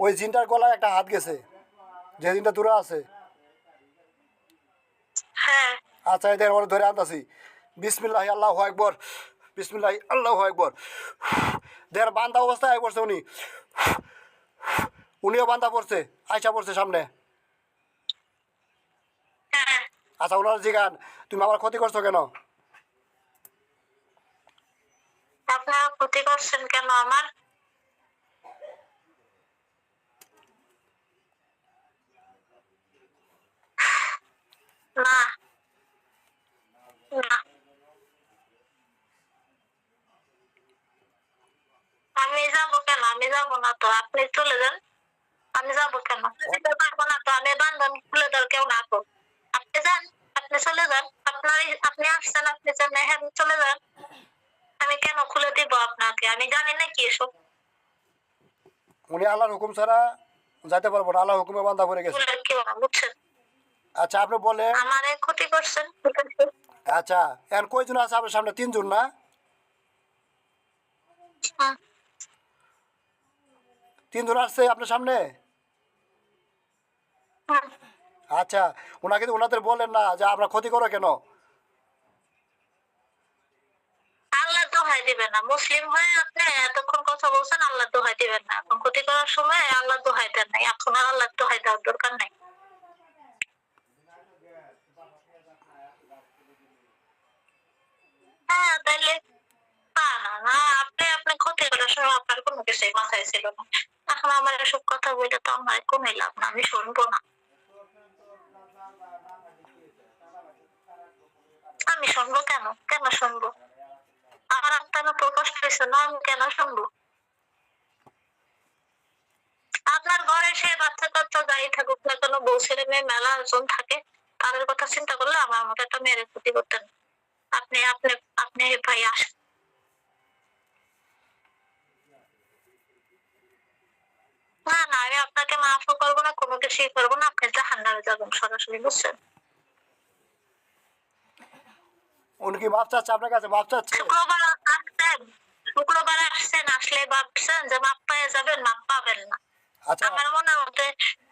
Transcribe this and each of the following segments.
ওই জিনটার গলায় একটা হাত গেছে। যে জিনটা দূরে আছে। হ্যাঁ। আচ্ছা এদের ওরা ধরে আনতাছি। বিসমিল্লাহ আল্লাহ একবার বিসমিল্লাহ আল্লাহ একবার দের বান্ধা অবস্থায় পড়ছে উনি। উনিও বান্দা পড়ছে আয়সা পড়ছে সামনে। হ্যাঁ। আচ্ছা ওনার জিগান তুমি আমার ক্ষতি করছ কেন? আপনারা ক্ষতি করছেন কেন আমার? না। না আমি যাব কেন? আমি যাব না তো। আপনি চলে যান। আমি যাব কেন? পারব না তো আমি খুলে দেওয়ার কেউ না তো। আপনি যান আপনি চলে যান। আপনার আপনি আসছেন আপনি যান। হ্যাঁ চলে যান। আমি কেন খুলে দিব আপনাকে? আমি জানি না কি এসব। উনি আল্লাহর হুকুম ছাড়া যাইতে পারব না। আল্লাহ হুকুমে বান্ধা পড়ে গেছে। বুঝছেন? আচ্ছা আপনি বলেন। আমারে ক্ষতি করছেন। আচ্ছা এখন কয়জন আছে আপনার সামনে? তিনজন না? তিনজন আসছে আপনার সামনে? আচ্ছা ওনাকে তো ওনাদের বলেন না যে আপনার ক্ষতি করো কেন? আল্লাহ দোহাই দিবেন না। মুসলিম হয়ে আপনি এতক্ষণ কথা বলছেন আল্লাহ দোহাই দিবেন না। এখন ক্ষতি করার সময় আল্লাহ দোহাই দেন নাই। এখন আর আল্লাহ দোহাই দেওয়ার দরকার নাই। হ্যাঁ না আপনি আপনি ক্ষতি করার সময় আপনার কোনো মাথায় ছিল না। এখন আমার এসব কথা বলে তো আমার লাভ না, আমি শুনব না। আমি শুনব কেন? কেন শুনব? আমার আপনার না, আমি কেন শুনব? আপনার ঘরে সে বাচ্চা কাচ্চা যাই থাকুক না কেন, বউ, ছেলে মেয়ে, মেলা জন থাকে, তাদের কথা চিন্তা করলে আমার মতো একটা মেয়ের ক্ষতি করতেন। আপনি আপনি ভাই আসেন না না আমি আপনাকে মাফও করব না কোনো কিছুই করব না আপনি জাহান্নামে যাবেন সরাসরি বুঝছেন? উনি কি মাপ চাচ্ছে আপনার কাছে? মাপ চাচ্ছে? শুক্রবার আসছেন শুক্রবার আসছেন আসলে ভাবছেন যে মাপ পেয়ে যাবেন মাপ পাবেন না। আচ্ছা। আমার মনে হতে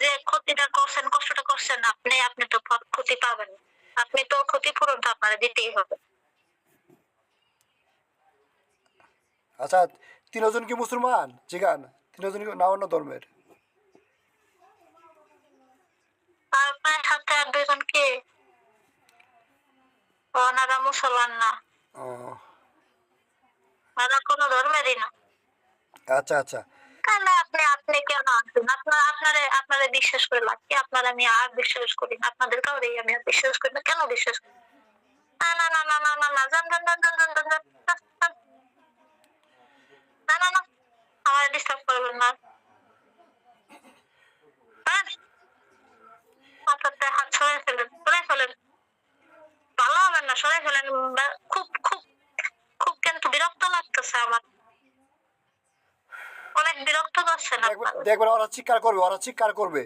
যে ক্ষতিটা করছেন কষ্টটা করছেন আপনি আপনি তো ক্ষতি পাবেন। আপনি তো ক্ষতিপূরণ তো আপনার দিতেই হবে। আচ্ছা তিনজন কি মুসলমান জিগান তিনজন কি না অন্য ধর্মের কে ওনারা মুসলমান না কোনো ধর্মেরই না আচ্ছা আচ্ছা তাহলে আপনি আপনি কেন আসবেন আপনার আপনারে আপনারে বিশ্বাস করে লাগছে আপনার আমি আর বিশ্বাস করি না আপনাদের কাউরেই আমি আর বিশ্বাস করি না কেন বিশ্বাস করি না না না না না না না যান, যান। না না না। আমার ডিস্টার্ব করবেন না। হাত সরাই ফেলেন সরাই ফেলেন। ভালো হবে না, সরাই ফেলেন। খুব খুব খুব কিন্তু বিরক্ত লাগতেছে আমার। অনেক বিরক্ত করছেন দেখবেন ওরা চিৎকার করবে, ওরা চিৎকার করবে।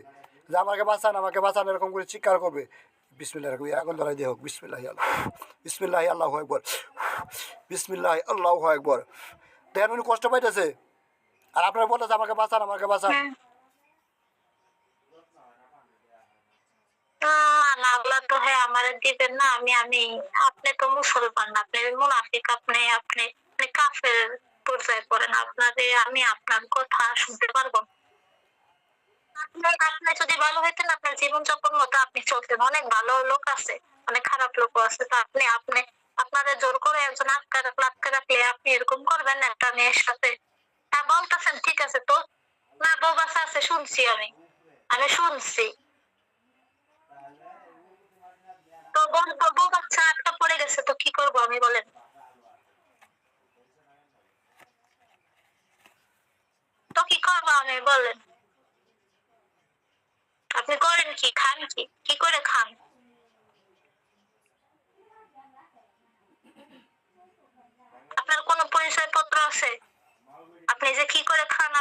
যে আমাকে বাঁচান আমাকে বাঁচান, এরকম করে চিৎকার করবে। বিসমিল্লাহ আগুন ধরাই দিয়ে হোক। বিসমিল্লাহ আল্লাহ। বিসমিল্লাহ আল্লাহ একবার বিসমিল্লাহ আল্লাহ একবার দেখেন উনি কষ্ট পাইতেছে। আর আপনার বলতেছে আমাকে বাঁচান আমাকে বাঁচান। আল্লাহ তো হ্যাঁ আমার দিবেন না আমি আমি আপনি তো মুসলমান আপনি মুনাফিক আপনি আপনি আপনি কাফের পর্যায়ে আপনারে আমি আপনার কথা শুনতে পারব। না। আপনি আপনি যদি ভালো হইতেন আপনার জীবন যাপন মতো আপনি চলতেন। অনেক ভালো লোক আছে অনেক খারাপ লোকও আছে তো আপনি আপনি আপনাদের জোর করে একজন আটকা রাখলে আটকা রাখলে আপনি এরকম করবেন একটা মেয়ের সাথে? হ্যাঁ বলতেছেন, ঠিক আছে তো? না বউ বাচ্চা আছে, শুনছি আমি। আমি শুনছি। তো বউ বাচ্চা একটা পড়ে গেছে, তো কি করব আমি বলেন? তো কি করব আমি, বলেন। আপনি করেন কি? খান কি? কি করে খান? আপনার কোনো পরিচয় পত্র আছে? আপনি যে কি করে খান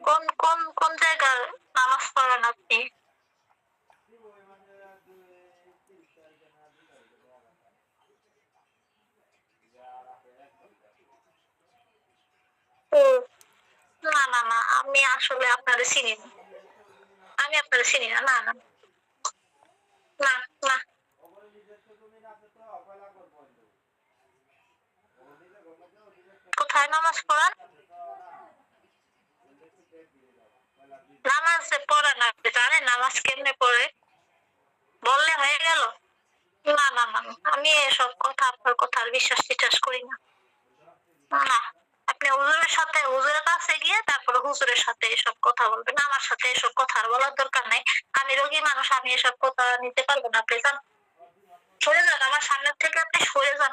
কোন কোন কোন জায়গায় নামাজ পড়েন আপনি? না না না, আমি আসলে আপনারে চিনি আমি আপনারে চিনি না না না। নামাজ পড়ান নামাজ পড়ে না জানেন নামাজ কেমনে পড়ে? বললে হয়ে গেল? না না না আমি এসব কথা, আপনার কথা আর বিশ্বাস টিশ্বাস করি না। না, আপনি হুজুরের সাথে, হুজুরের কাছে গিয়ে তারপরে হুজুরের সাথে এসব কথা বলবেন। আমার সাথে এসব কথা আর বলার দরকার নাই। আমি রোগী মানুষ, আমি এসব কথা নিতে পারব না আপনি যান সরে যান আমার সামনের থেকে আপনি সরে যান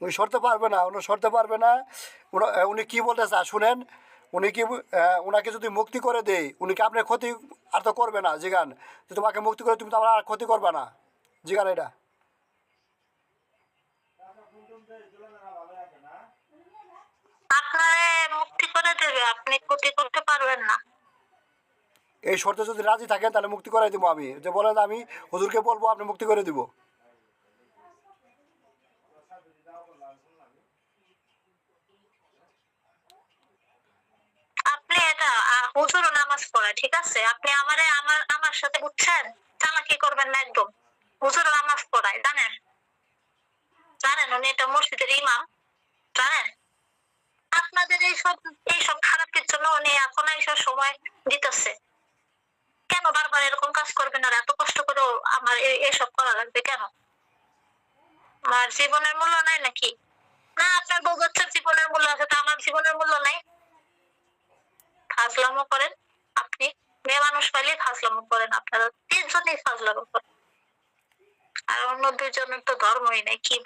উনি সরতে পারবে না উনি সরতে পারবে না। উনি- কি বলতে চা শুনেন? উনি কি উনাকে যদি মুক্তি করে দেয় উনি কি আপনার ক্ষতি আর তো করবে না জিগান? যে তোমাকে মুক্তি করে তুমি তো আমার আর ক্ষতি করবে না। জিগান এটা। মুক্তি করে দেবে আপনি ক্ষতি করতে পারবেন না। এই শর্তে যদি রাজি থাকেন তাহলে মুক্তি করে দিব আমি। যে বলেন আমি হুজুরকে বলব আপনি মুক্তি করে দিব আপনি হুজুরও নামাজ পড়ে, ঠিক আছে? আপনি আমারে আমার আমার সাথে বুঝছেন চালাকি করবেন না একদম। হুজুরও নামাজ পড়ায়, জানেন? জানেন উনি এটা মসজিদের ইমাম, জানেন? আপনাদের এইসব এইসব খারাপের জন্য উনি এখন এইসব সময় দিতেছে। কেন বারবার এরকম কাজ করবেন আর এত কষ্ট করে আমার এসব করা লাগবে কেন? আমার জীবনের মূল্য নাই নাকি? না, আপনার বউ জীবনের মূল্য আছে, তা আমার জীবনের মূল্য নাই। ফাজলামো করেন। আপনি মেয়ে মানুষ পাইলে ফাজলামো করেন, আপনারা তিনজনই ফাজলামো করেন। আর অন্য দুইজনের তো ধর্মই নাই, কি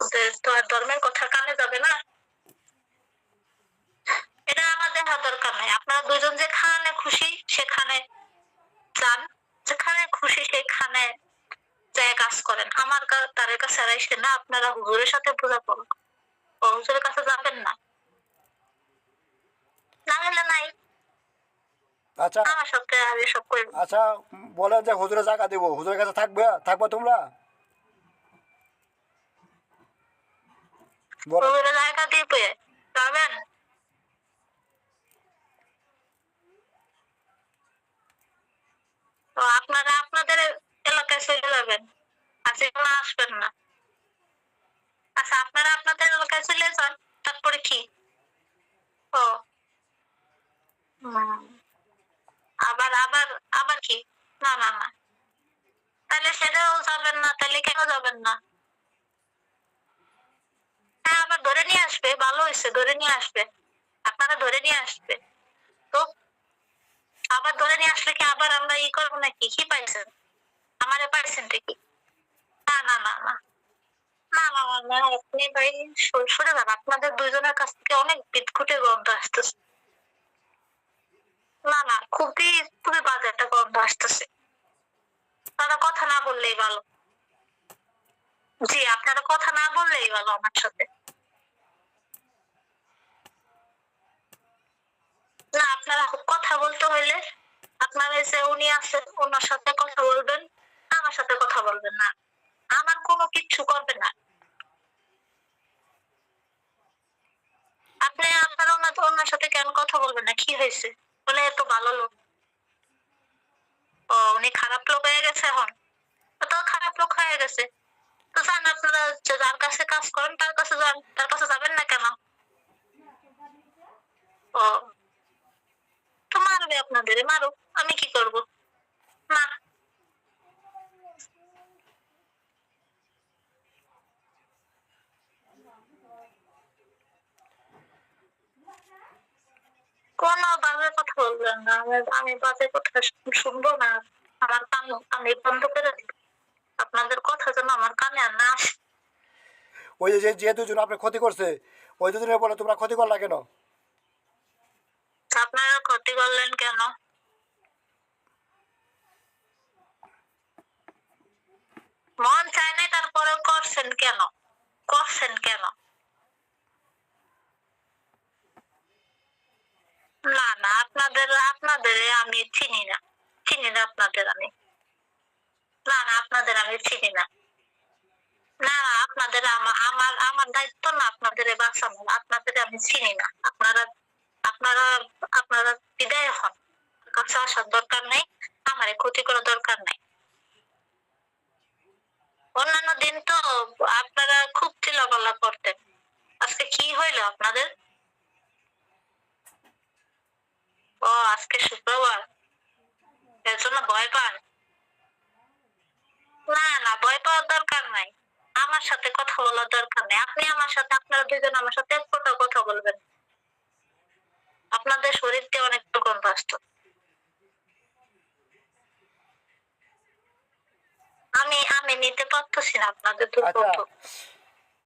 ওদের তো আর ধর্মের কথা কানে যাবে না। এটা আমার দেখা দরকার নাই। আপনারা দুজন যেখানে খুশি সেখানে যান। যেখানে খুশি সেখানে যায় কাজ করেন। আমার তাদের কাছে না, আপনারা হুজুরের সাথে করুন। ও হুজুরের কাছে যাবেন না হলে নাই আচ্ছা। আচ্ছা বলেন যে হুজুরে জায়গা দেবো হুজুরের কাছে থাকবে থাকবে তোমরা? জায়গা তো আপনারা আপনাদের এলাকায় চলে যাবেন আর যেগুলো আসবেন না। আচ্ছা আপনারা আপনাদের এলাকায় চলে যান তারপরে কি? ও। হুম। আবার আবার আবার কি? না না না। তাহলে সেটাও যাবেন না তাহলে কেন যাবেন না? হ্যাঁ আবার ধরে নিয়ে আসবে ভালো হয়েছে ধরে নিয়ে আসবে। আপনারা ধরে নিয়ে আসবে। তো আবার ধরে নিয়ে আসলে কি আবার আমরা ই করব নাকি? কি পাইছেন? আমারে পাইছেন কি না না না না। না না না, আপনি ভাই সর- যান। আপনাদের দুইজনের কাছ থেকে অনেক বিদঘুটে গন্ধ আসতেছে। না না, খুবই খুবই বাজে একটা গন্ধ আসতেছে। তারা কথা না বললেই ভালো। জি, আপনারা কথা না বললেই ভালো আমার সাথে। না, আপনারা কথা বলতে হইলে আপনার এসে উনি আছে ওনার সাথে কথা বলবেন, আমার সাথে কথা বলবেন না। আমার কোনো কিচ্ছু করবেন না। আপনি, আপনার ওনার সাথে কেন কথা বলবেন না? কি হয়েছে? ভালো লোক। ও, উনি খারাপ লোক হয়ে গেছে এখন? তো খারাপ লোক হয়ে গেছে। তো যান আপনারা যার কাছে কাজ করেন, তার কাছে যান। তার কাছে যাবেন না কেন? ও, তো মারবে আপনাদের, মারুক। আমি কি করব? না কোনো বাজে কথা বলবেন না। আমি- আমি বাজে কথা শুনব না। আমার কান আমি বন্ধ করে দিব আপনাদের কথা যেন আমার কানে আর না আসে। ওই যে যে দুজন আপনার ক্ষতি করছে ওই দুজনের বলে তোমরা ক্ষতি করলা কেন? আপনারা ক্ষতি করলেন কেন? মন চায় না তারপরে করছেন কেন? করছেন কেন? না না, আপনাদের আপনাদের আমি চিনি না। চিনি না আপনাদের আমি। না না, আপনাদের আমি চিনি না। না আপনাদের আমার আমার দায়িত্ব না আপনাদের বাঁচানো আপনাদের আমি চিনি না। আপনারা আপনারা আপনারা বিদায় হন। কাছে আসার দরকার নেই। আমার ক্ষতি করার দরকার নেই অন্যান্য দিন তো আপনারা খুব চিল্লাপাল্লা করতেন আজকে কি হইল আপনাদের ও আজকে শুক্রবার এর জন্য ভয় পান না না ভয় পাওয়ার দরকার নাই আমার সাথে কথা বলার দরকার নেই আপনি আমার সাথে, আপনারা দুজন আমার সাথে এক কথা কথা বলবেন। আপনাদের শরীরকে অনেক রকম বাস্তব আমি আমি নিতে পারতেছি না আপনাদের আচ্ছা দুর্গন্ধ